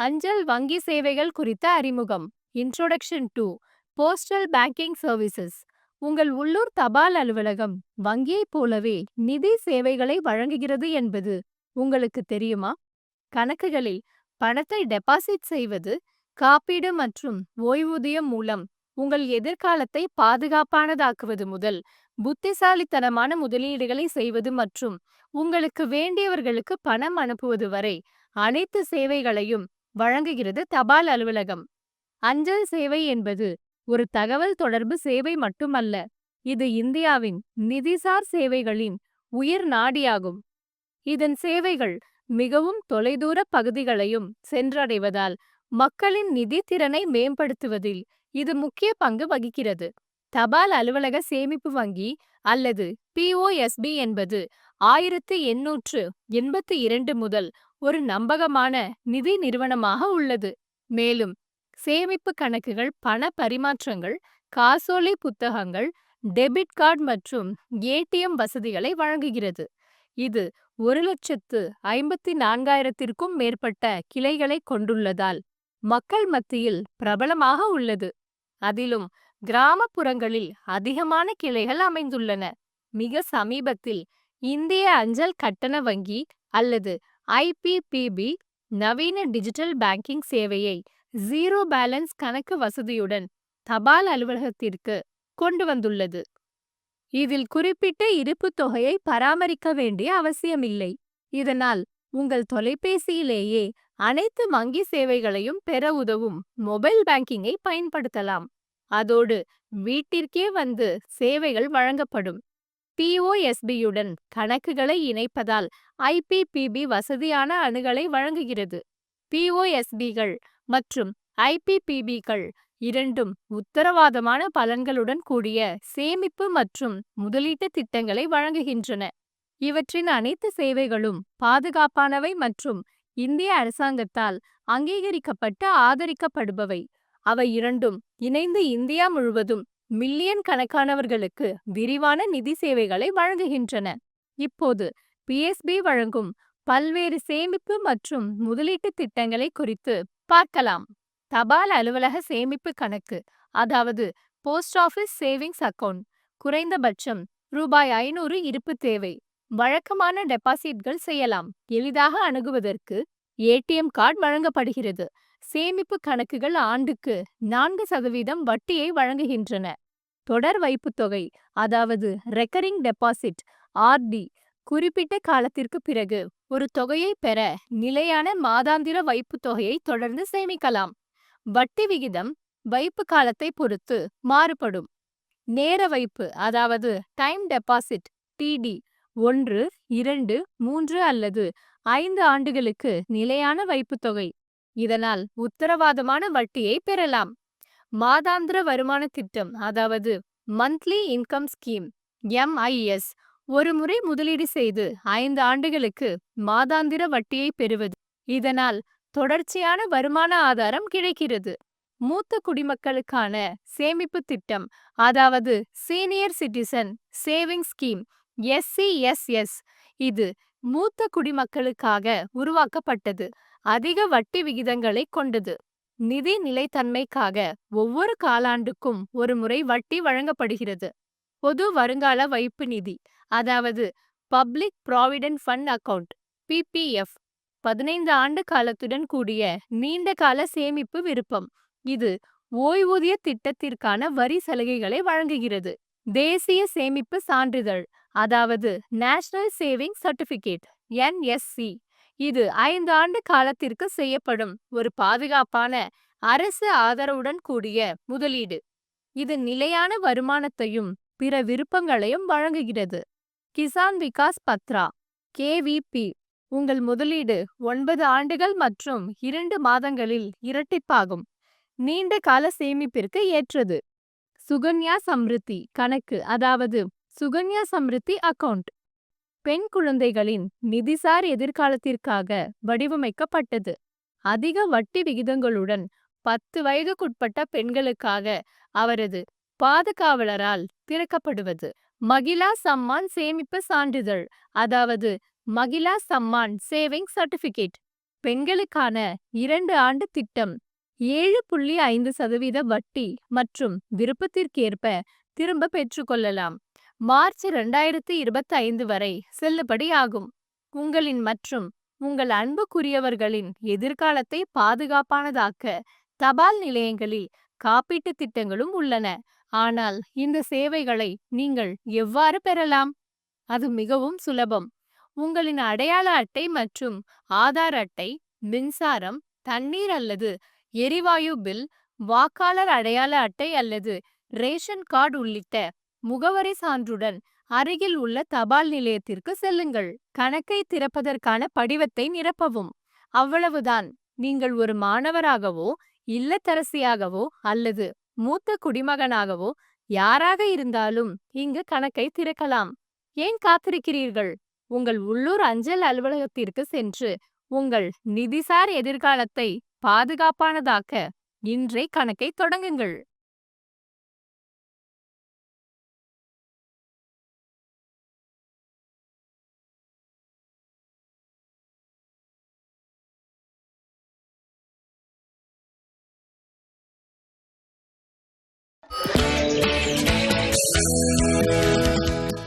அஞ்சல் வங்கி சேவைகள் குறித்த அறிமுகம். Introduction to postal banking services உங்கள் உள்ளூர் தபால் அலுவலகம் வங்கியைப் போலவே நிதி சேவைகளை வழங்குகிறது என்பது உங்களுக்கு தெரியுமா? கணக்குகளில் பணத்தை டெபாசிட் செய்வது காப்பீடு மற்றும் ஓய்வூதியம் மூலம் உங்கள் எதிர்காலத்தை பாதுகாப்பானதாக்குவது முதல் புத்திசாலித்தனமான முதலீடுகளை செய்வது மற்றும் உங்களுக்கு வேண்டியவர்களுக்கு பணம் அனுப்புவது வரை அனைத்து சேவைகளையும் வழங்குகிறது தபால் அலுவலகம். அஞ்சல் சேவை என்பது ஒரு தகவல் தொடர்பு சேவை மட்டுமல்ல இது இந்தியாவின் நிதிசார் சேவைகளின் உயிர் நாடியாகும். இதன் சேவைகள் மிகவும் தொலைதூர பகுதிகளையும் சென்றடைவதால் மக்களின் நிதி திறனை மேம்படுத்துவதில் இது முக்கிய பங்கு வகிக்கிறது. தபால் அலுவலக சேமிப்பு வங்கி அல்லது பிஓஎஸ்பி என்பது ஆயிரத்து எண்ணூற்று எண்பத்தி இரண்டு முதல் ஒரு நம்பகமான நிதி நிறுவனமாக உள்ளது. மேலும் சேமிப்பு கணக்குகள் பண பரிமாற்றங்கள் காசோலை புத்தகங்கள் டெபிட் கார்டு மற்றும் ஏடிஎம் வசதிகளை வழங்குகிறது. இது ஒரு லட்சத்து ஐம்பத்தி நான்காயிரத்திற்கும் மேற்பட்ட கிளைகளை கொண்டுள்ளதால் மக்கள் மத்தியில் பிரபலமாக உள்ளது. அதிலும் கிராமப்புறங்களில் அதிகமான கிளைகள் அமைந்துள்ளன. மிக சமீபத்தில் இந்திய அஞ்சல் கட்டண வங்கி அல்லது ஐபிபிபி நவீன டிஜிட்டல் பேங்கிங் சேவையை ஜீரோ பேலன்ஸ் கணக்கு வசதியுடன் தபால் அலுவலகத்திற்கு கொண்டு வந்துள்ளது. இதில் குறிப்பிட்ட இருப்பு தொகையை பராமரிக்க வேண்டிய அவசியமில்லை. இதனால் உங்கள் தொலைபேசியிலேயே அனைத்து வங்கி சேவைகளையும் பெற உதவும் மொபைல் பேங்கிங்கை பயன்படுத்தலாம். அதோடு வீட்டிற்கே வந்து சேவைகள் வழங்கப்படும். பிஓஎஸ்பியுடன் கணக்குகளை இணைப்பதால் ஐபிபிபி வசதியான அணுகலை வழங்குகிறது. பிஓஎஸ்பிகள் மற்றும் ஐபிபிபிகள் இரண்டும் உத்தரவாதமான பலன்களுடன் கூடிய சேமிப்பு மற்றும் முதலீட்டு திட்டங்களை வழங்குகின்றன. இவற்றின் அனைத்து சேவைகளும் பாதுகாப்பானவை மற்றும் இந்திய அரசாங்கத்தால் அங்கீகரிக்கப்பட்டு ஆதரிக்கப்படுபவை. அவை இரண்டும் இணைந்து இந்தியா முழுவதும் மில்லியன் கணக்கானவர்களுக்கு விரிவான நிதி சேவைகளை வழங்குகின்றன. இப்போது பிஎஸ்பி வழங்கும் பல்வேறு சேமிப்பு மற்றும் முதலீட்டு திட்டங்களை குறித்து பார்க்கலாம். தபால் அலுவலக சேமிப்பு கணக்கு அதாவது போஸ்ட் ஆஃபீஸ் சேவிங்ஸ் அக்கவுண்ட் குறைந்தபட்சம் ரூபாய் ஐநூறு இருப்பு தேவை. வழக்கமான டெபாசிட்கள் செய்யலாம். எளிதாக அணுகுவதற்கு ஏடிஎம் கார்டு வழங்கப்படுகிறது. சேமிப்பு கணக்குகள் ஆண்டுக்கு நான்கு சதவீதம் வட்டியை வழங்குகின்றன. தொடர் வைப்புத் தொகை அதாவது ரெக்கரிங் டெபாசிட் ஆர்டி குறிப்பிட்ட காலத்திற்கு பிறகு ஒரு தொகையை பெற நிலையான மாதாந்திர வைப்புத் தொகையை தொடர்ந்து சேமிக்கலாம். வட்டி விகிதம் வைப்பு காலத்தை பொறுத்து மாறுபடும். நேர வைப்பு அதாவது டைம் டெபாசிட் டிடி ஒன்று இரண்டு மூன்று அல்லது ஐந்து ஆண்டுகளுக்கு நிலையான வைப்புத் தொகை. இதனால் உத்தரவாதமான வட்டியை பெறலாம். மாதாந்திர வருமான திட்டம் அதாவது மந்த்லி இன்கம் ஸ்கீம் எம்ஐஎஸ் ஒரு முறை முதலீடு செய்து ஐந்து ஆண்டுகளுக்கு மாதாந்திர வட்டியை பெறுவது. இதனால் தொடர்ச்சியான வருமான ஆதாரம் கிடைக்கிறது. மூத்த குடிமக்களுக்கான சேமிப்பு திட்டம் அதாவது senior citizen saving scheme SCSS இது மூத்த குடிமக்களுக்காக உருவாக்கப்பட்டது. அதிக வட்டி விகிதங்களை கொண்டது. நிதி நிலைத்தன்மைக்காக ஒவ்வொரு காலாண்டுக்கும் ஒரு முறை வட்டி வழங்கப்படுகிறது. பொது வருங்கால வைப்பு நிதி அதாவது public provident fund account PPF பதினைந்து ஆண்டு காலத்துடன் கூடிய நீண்ட கால சேமிப்பு விருப்பம். இது ஓய்வூதிய திட்டத்திற்கான வரி சலுகைகளை வழங்குகிறது. தேசிய சேமிப்பு சான்றிதழ் அதாவது நேஷனல் சேவிங் சர்டிபிகேட் என்எஸ்சி இது ஐந்து ஆண்டு காலத்திற்கு செய்யப்படும் ஒரு பாதுகாப்பான அரசு ஆதரவுடன் கூடிய முதலீடு. இது நிலையான வருமானத்தையும் பிற விருப்பங்களையும் வழங்குகிறது. கிசான் விகாஸ் பத்ரா கேவிபி உங்கள் முதலீடு ஒன்பது ஆண்டுகள் மற்றும் இரண்டு மாதங்களில் இரட்டிப்பாகும். நீண்ட கால சேமிப்பிற்கு ஏற்றது. சுகன்யா சம்ருத்தி கணக்கு அதாவது சுகன்யா சம்ருத்தி அக்கவுண்ட். பெண் குழந்தைகளின் நிதிசார் எதிர்காலத்திற்காக வடிவமைக்கப்பட்டது. அதிக வட்டி விகிதங்களுடன் பத்து வயதுக்குட்பட்ட பெண்களுக்காக அவரது பாதுகாவலரால் திறக்கப்படுவது. மகிழா சம்மான் சேமிப்பு சான்றிதழ் அதாவது மகிழா சம்மான் சேவிங் சர்டிபிகேட் பெண்களுக்கான இரண்டு ஆண்டு திட்டம் ஏழு புள்ளி ஐந்து சதவீத வட்டி மற்றும் விருப்பத்திற்கேற்ப திரும்ப பெற்றுக்கொள்ளலாம் மார்ச் இரண்டாயிரத்தி இருபத்தி ஐந்து வரை செல்லுபடி ஆகும். உங்களின் மற்றும் உங்கள் அன்புக்குரியவர்களின் எதிர்காலத்தை பாதுகாப்பானதாக்க தபால் நிலையங்களில் காப்பீட்டு திட்டங்களும் உள்ளன. ஆனால் இந்த சேவைகளை நீங்கள் எவ்வாறு பெறலாம்? அது மிகவும் சுலபம். உங்களின் அடையாள அட்டை மற்றும் ஆதார் அட்டை மின்சாரம் தண்ணீர் அல்லது எரிவாயு பில் வாக்காளர் அடையாள அட்டை அல்லது ரேஷன் கார்டு உள்ளிட்ட முகவரி சான்றுடன் அருகில் உள்ள தபால் நிலையத்திற்கு செல்லுங்கள். கணக்கை திறப்பதற்கான படிவத்தை நிரப்பவும். அவ்வளவுதான். நீங்கள் ஒரு மாணவராகவோ இல்லத்தரசியாகவோ அல்லது மூத்த குடிமகனாகவோ யாராக இருந்தாலும் இங்கு கணக்கை திறக்கலாம். ஏன் காத்திருக்கிறீர்கள்? உங்கள் உள்ளூர் அஞ்சல் அலுவலகத்திற்கு சென்று உங்கள் நிதிசார் எதிர்காலத்தை பாதுகாப்பானதாக்க இன்றே கணக்கை தொடங்குங்கள்.